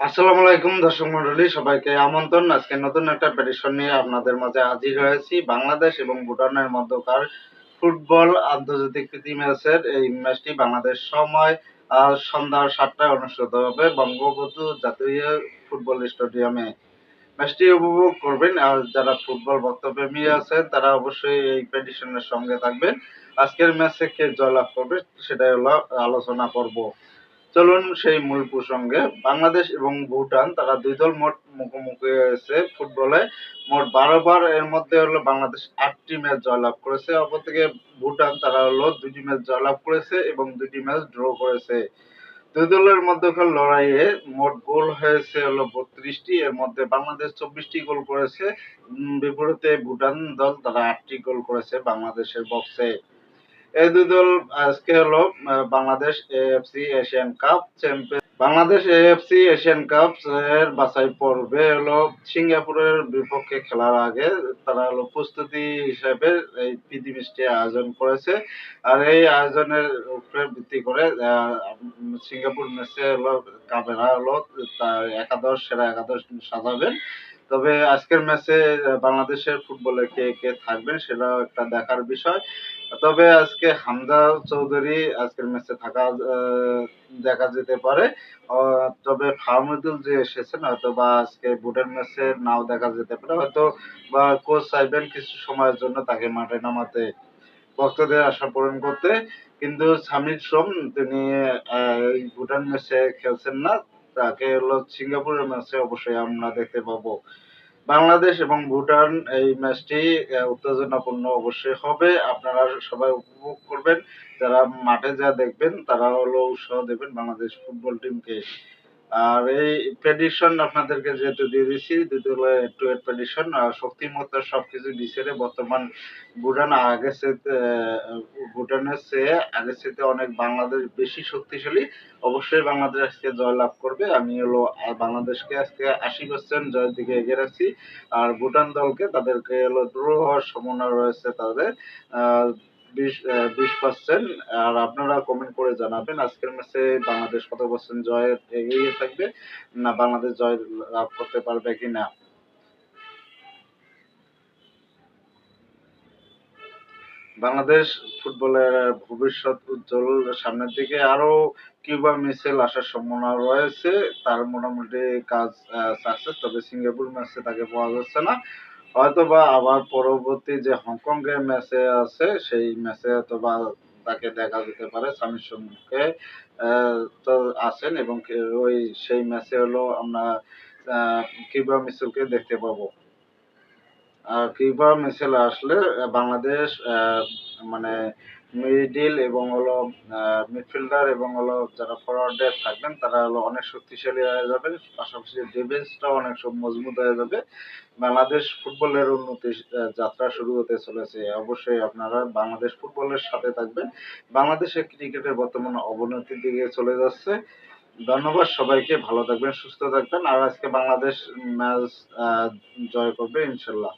আসসালামু আলাইকুম, দর্শক মন্ডলী সবাইকে আমন্ত্রণ। আজকে নতুন একটা পেটিশন নিয়ে আপনাদের মাঝে হাজির হয়েছি। বাংলাদেশ এবং ভুটানের মধ্যকার ফুটবল আন্তর্জাতিক প্রীতি ম্যাচের এই ম্যাচটি বাংলাদেশ সময় সন্ধ্যা সাতটায় অনুষ্ঠিত হবে বঙ্গবন্ধু জাতীয় ফুটবল স্টেডিয়ামে। ম্যাচটি উপভোগ করবেন, আর যারা ফুটবল ভক্তপ্রেমী আছেন, তারা অবশ্যই এই পেটিশনের সঙ্গে থাকবেন। আজকের ম্যাচে কে জয়লাভ করবে, সেটাই হলো আলোচনা করব চলুন সেই মূল প্রসঙ্গে। বাংলাদেশ এবং ভুটান, তারা দুই দল মোট মুখোমুখি হয়েছে ফুটবলে। মোট বারো বার এর মধ্যে হলো বাংলাদেশ আটটি ম্যাচ জয়লাভ করেছে। অপরদিকে ভুটান, তারা হলো দুটি ম্যাচ জয়লাভ করেছে এবং দুটি ম্যাচ ড্র করেছে। দুই দলের মধ্যকার লড়াইয়ে মোট গোল হয়েছে হলো বত্রিশটি। এর মধ্যে বাংলাদেশ চব্বিশটি গোল করেছে। বিপরীতে ভুটান দল, তারা আটটি গোল করেছে বাংলাদেশের বক্সে এই দুই দল আজকে হলো Bangladesh AFC Asian cup champion Bangladesh AFC Asian cup এর বাছাই পর্বে হলো, সিঙ্গাপুরের বিপক্ষে খেলার আগে তারা হলো প্রস্তুতি হিসেবে এই প্রীতি মিষ্টি আয়োজন করেছে। আর এই আয়োজনের উপরে ভিত্তি করে সিঙ্গাপুর ম্যাচে হলো, কাপেরা হলো, তার একাদশ, সেরা একাদশ সাজাবেন। তবে আজকের ম্যাচে বাংলাদেশের ফুটবলে কে কে থাকবেন সেটাও একটা দেখার বিষয়। তবে আজকে হামজা চৌধুরী আজকের ম্যাচে থাকা দেখা যেতে পারে। তবে ফাহমিদুল যে এসেছেন, হয়তো বা আজকে বুটের ম্যাচে নাও দেখা যেতে পারে। হয়তো বা কোচ চাইবেন কিছু সময়ের জন্য তাকে মাঠে নামাতে ভক্তদের আশা পূরণ করতে। কিন্তু সামির সোম, তিনি ভুটান ম্যাচে খেলছেন না। তাকে হলো সিঙ্গাপুরের ম্যাচে অবশ্যই আমরা দেখতে পাবো। বাংলাদেশ এবং ভুটান এই ম্যাচটি উত্তেজনাপূর্ণ অবশ্যই হবে। আপনারা সবাই উপভোগ করবেন। যারা মাঠে যা দেখবেন, তারা হলো উৎসাহ দেবেন বাংলাদেশ ফুটবল টিমকে। আর এই প্রেডিকশন আপনাদেরকে যেহেতু দিয়ে দিচ্ছি দুটো টু এর প্রেডিকশন আর শক্তিমত্তার সবকিছু বিছেড়ে বর্তমান ভুটান আগে চেয়ে ভুটানের চেয়ে আগের চেয়ে অনেক বাংলাদেশ বেশি শক্তিশালী। অবশ্যই বাংলাদেশ আজকে জয়লাভ করবে। আমি হলো বাংলাদেশকে আজকে আশি পার্সেন্ট জয়ের দিকে এগিয়ে রাখছি। আর ভুটান দলকে তাদেরকে হলো হওয়ার সম্ভাবনা রয়েছে তাদের। বিশ বিশ পার্সেন্ট আর আপনারা কমেন্ট করে জানাবেন। আজকের ম্যাচে বাংলাদেশ কত পার্সেন্ট জয় এগিয়ে থাকবে? না বাংলাদেশ জয় লাভ করতে পারবে কিনা? বাংলাদেশ ফুটবলের ভবিষ্যৎ উজ্জ্বল সামনের দিকে। আরও কিউবা মিসেল আসার সম্ভাবনা রয়েছে। তার মোটামুটি কাজ সাকসেস তবে সিঙ্গাপুর ম্যাচে তাকে পাওয়া যাচ্ছে না। হয়তো বা আবার পরবর্তী যে হংকং এর ম্যাচে আছে, সেই ম্যাচে হয়তো বা তাকে দেখা যেতে পারে। সামির সম্মুখে তো আছেন এবং ওই সেই ম্যাচে হলো আমরা কিউবা মিসেলকে দেখতে পাবো। কিউবা মিসেল আসলে বাংলাদেশ মানে মিডিল এবং হলো মিডফিল্ডার এবং হলো যারা ফরওয়ার্ডে থাকবেন, তারা হলো অনেক শক্তিশালী হয়ে যাবে। পাশাপাশি ডিফেন্সটাও অনেক সব মজবুত হয়ে যাবে। বাংলাদেশ ফুটবলের উন্নতি যাত্রা শুরু হতে চলেছে। অবশ্যই আপনারা বাংলাদেশ ফুটবলের সাথে থাকবেন। বাংলাদেশের ক্রিকেটের বর্তমান অবনতির দিকে চলে যাচ্ছে। ধন্যবাদ সবাইকে, ভালো থাকবেন, সুস্থ থাকবেন। আর আজকে বাংলাদেশ ম্যাচ জয় করবে, ইনশাল্লাহ।